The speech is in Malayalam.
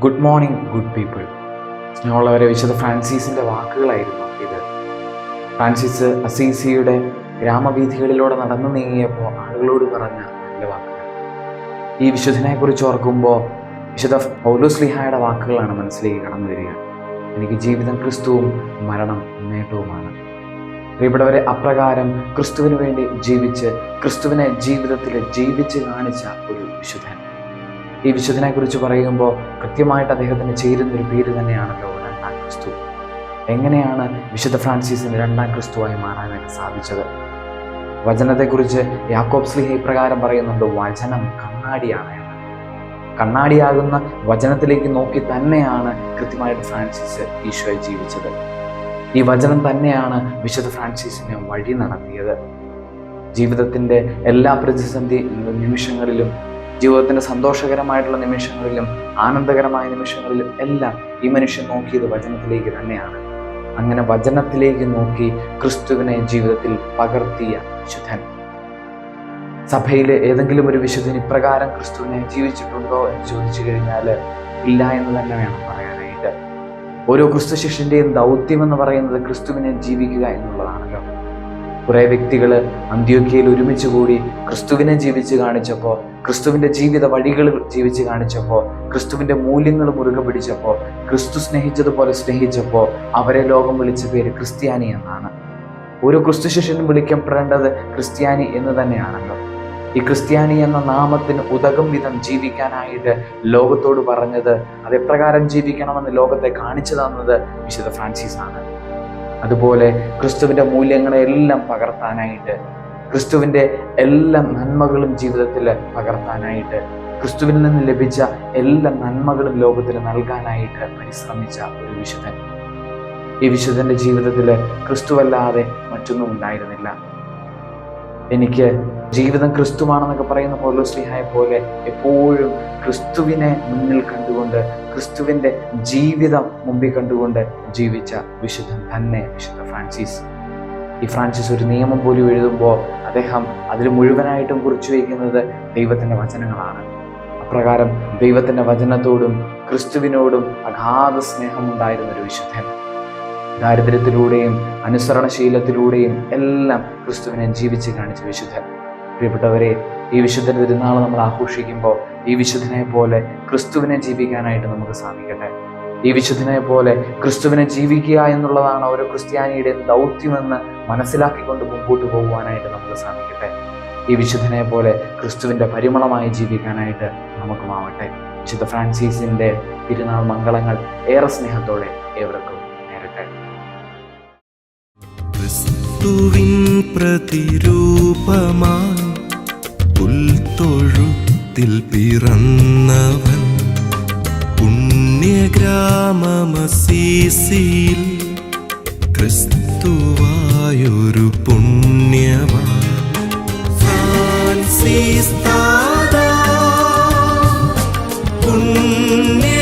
ഗുഡ് മോർണിംഗ് ഗുഡ് പീപ്പിൾ സ്നേഹമുള്ളവരെ വിശുദ്ധ ഫ്രാൻസിസിന്റെ വാക്കുകളായിരുന്നു ഇത്. ഫ്രാൻസിസ് അസീസിയുടെ ഗ്രാമവീഥികളിലൂടെ നടന്നു നീങ്ങിയപ്പോൾ ആളുകളോട് പറഞ്ഞ നല്ല വാക്കുകൾ. ഈ വിശുദ്ധനെക്കുറിച്ച് ഓർക്കുമ്പോൾ വിശുദ്ധ പൗലോസ്ലിഹായുടെ വാക്കുകളാണ് മനസ്സിലേക്ക് കടന്നു വരിക. എനിക്ക് ജീവിതം ക്രിസ്തുവും മരണം നേട്ടവുമാണ്. പ്രിയപ്പെട്ടവരെ അപ്രകാരം ക്രിസ്തുവിന് വേണ്ടി ജീവിച്ച് ക്രിസ്തുവിനെ ജീവിതത്തിൽ ജീവിച്ച് കാണിച്ച ഒരു വിശുദ്ധൻ ഈ വിശുദ്ധനെ കുറിച്ച് പറയുമ്പോൾ കൃത്യമായിട്ട് അദ്ദേഹത്തിന് ചേരുന്ന ഒരു പേര് തന്നെയാണല്ലോ രണ്ടാം ക്രിസ്തു. എങ്ങനെയാണ് വിശുദ്ധ ഫ്രാൻസിസിന് രണ്ടാം ക്രിസ്തുവായി മാറാനായിട്ട് സാധിച്ചത്? വചനത്തെക്കുറിച്ച് യാക്കോബ് സ്ലിഹ ഇപ്രകാരം പറയുന്നുണ്ട് വചനം കണ്ണാടിയാണ് എന്ന്. കണ്ണാടിയാകുന്ന വചനത്തിലേക്ക് നോക്കി തന്നെയാണ് കൃത്യമായിട്ട് ഫ്രാൻസിസ് ഈശോയെ ജീവിച്ചത്. ഈ വചനം തന്നെയാണ് വിശുദ്ധ ഫ്രാൻസിസിനെ വഴി നടത്തിയത്. ജീവിതത്തിന്റെ എല്ലാ പ്രതിസന്ധി നിമിഷങ്ങളിലും ജീവിതത്തിന്റെ സന്തോഷകരമായിട്ടുള്ള നിമിഷങ്ങളിലും ആനന്ദകരമായ നിമിഷങ്ങളിലും എല്ലാം ഈ മനുഷ്യൻ നോക്കിയത് വചനത്തിലേക്ക് തന്നെയാണ്. അങ്ങനെ വചനത്തിലേക്ക് നോക്കി ക്രിസ്തുവിനെ ജീവിതത്തിൽ പകർത്തിയ വിശുദ്ധൻ. സഭയിലെ ഏതെങ്കിലും ഒരു വിശുദ്ധൻ ഇപ്രകാരം ക്രിസ്തുവിനെ ജീവിച്ചിട്ടുണ്ടോ എന്ന് ചോദിച്ചു കഴിഞ്ഞാൽ ഇല്ല എന്ന് തന്നെ വേണം പറയാനായിട്ട്. ഓരോ ക്രിസ്തു ശിഷ്യന്റെയും ദൗത്യം എന്ന് പറയുന്നത് ക്രിസ്തുവിനെ ജീവിക്കുക എന്നുള്ളതാണല്ലോ. കുറേ വ്യക്തികൾ അന്ത്യോക്കിയയിൽ ഒരുമിച്ച് കൂടി ക്രിസ്തുവിനെ ജീവിച്ച് കാണിച്ചപ്പോൾ ക്രിസ്തുവിന്റെ ജീവിത വഴികൾ ജീവിച്ച് കാണിച്ചപ്പോൾ ക്രിസ്തുവിന്റെ മൂല്യങ്ങൾ മുറുകെ പിടിച്ചപ്പോൾ ക്രിസ്തു സ്നേഹിച്ചതുപോലെ സ്നേഹിച്ചപ്പോൾ അവരെ ലോകം വിളിച്ച പേര് ക്രിസ്ത്യാനി എന്നാണ്. ഒരു ക്രിസ്തു ശിഷ്യനും വിളിക്കപ്പെടേണ്ടത് ക്രിസ്ത്യാനി എന്ന് തന്നെയാണല്ലോ. ഈ ക്രിസ്ത്യാനി എന്ന നാമത്തിന് ഉതകം വിധം ജീവിക്കാനായിട്ട് ലോകത്തോട് പറഞ്ഞത് അതെപ്രകാരം ജീവിക്കണമെന്ന് ലോകത്തെ കാണിച്ചു തന്നത് വിശുദ്ധ ഫ്രാൻസിസ് ആണ് അതുപോലെ ക്രിസ്തുവിന്റെ മൂല്യങ്ങളെല്ലാം പകർത്താനായിട്ട് ക്രിസ്തുവിന്റെ എല്ലാ നന്മകളും ജീവിതത്തിൽ പകർത്താനായിട്ട് ക്രിസ്തുവിൽ നിന്ന് ലഭിച്ച എല്ലാ നന്മകളും ലോകത്തിൽ നൽകാനായിട്ട് പരിശ്രമിച്ച ഒരു വിശുദ്ധൻ. ഈ വിശുദ്ധന്റെ ജീവിതത്തിൽ ക്രിസ്തുവല്ലാതെ മറ്റൊന്നും ഉണ്ടായിരുന്നില്ല. എനിക്ക് ജീവിതം ക്രിസ്തുവാണെന്നൊക്കെ പറയുന്ന പൗലോസ്ലിഹായെ പോലെ എപ്പോഴും ക്രിസ്തുവിനെ മുന്നിൽ കണ്ടുകൊണ്ട് ക്രിസ്തുവിന്റെ ജീവിതം മുമ്പിൽ കണ്ടുകൊണ്ട് ജീവിച്ച വിശുദ്ധൻ തന്നെ വിശുദ്ധ ഫ്രാൻസിസ്. ഈ ഫ്രാൻസിസ് ഒരു നിയമം പോലും എഴുതുമ്പോൾ അദ്ദേഹം അതിൽ മുഴുവനായിട്ടും കുറിച്ചു വയ്ക്കുന്നത് ദൈവത്തിന്റെ വചനങ്ങളാണ്. അപ്രകാരം ദൈവത്തിന്റെ വചനത്തോടും ക്രിസ്തുവിനോടും അഗാധ സ്നേഹമുണ്ടായിരുന്ന ഒരു വിശുദ്ധൻ. ദാരിദ്ര്യത്തിലൂടെയും അനുസരണശീലത്തിലൂടെയും എല്ലാം ക്രിസ്തുവിനെ ജീവിച്ച് കാണിച്ച വിശുദ്ധൻ. പ്രിയപ്പെട്ടവരെ ഈ വിശുദ്ധൻ തിരുനാൾ നമ്മൾ ആഘോഷിക്കുമ്പോൾ ഈ വിശുദ്ധനെ പോലെ ക്രിസ്തുവിനെ ജീവിക്കാനായിട്ട് നമുക്ക് സാധിക്കട്ടെ. ഈ വിശുദ്ധനെ പോലെ ക്രിസ്തുവിനെ ജീവിക്കുക എന്നുള്ളതാണ് ഓരോ ക്രിസ്ത്യാനിയുടെ ദൗത്യമെന്ന് മനസ്സിലാക്കിക്കൊണ്ട് മുമ്പോട്ട് പോകുവാനായിട്ട് നമുക്ക് സാധിക്കട്ടെ. ഈ വിശുദ്ധനെ പോലെ ക്രിസ്തുവിന്റെ പരിമളമായി ജീവിക്കാനായിട്ട് നമുക്കുമാവട്ടെ വിശുദ്ധ ഫ്രാൻസിസിന്റെ തിരുനാൾ മംഗളങ്ങൾ ഏറെ സ്നേഹത്തോടെ ഏവർക്കും ക്രിസ്തുവിൻ പ്രതിരൂപമായി പുൽത്തൊഴുത്തിൽ പിറന്നവൻ പുണ്യഗ്രാമമസീസിയിൽ ക്രിസ്തുവായൊരു പുണ്യവാൻ. ഫ്രാൻസിസ് താത പുണ്യദാതാ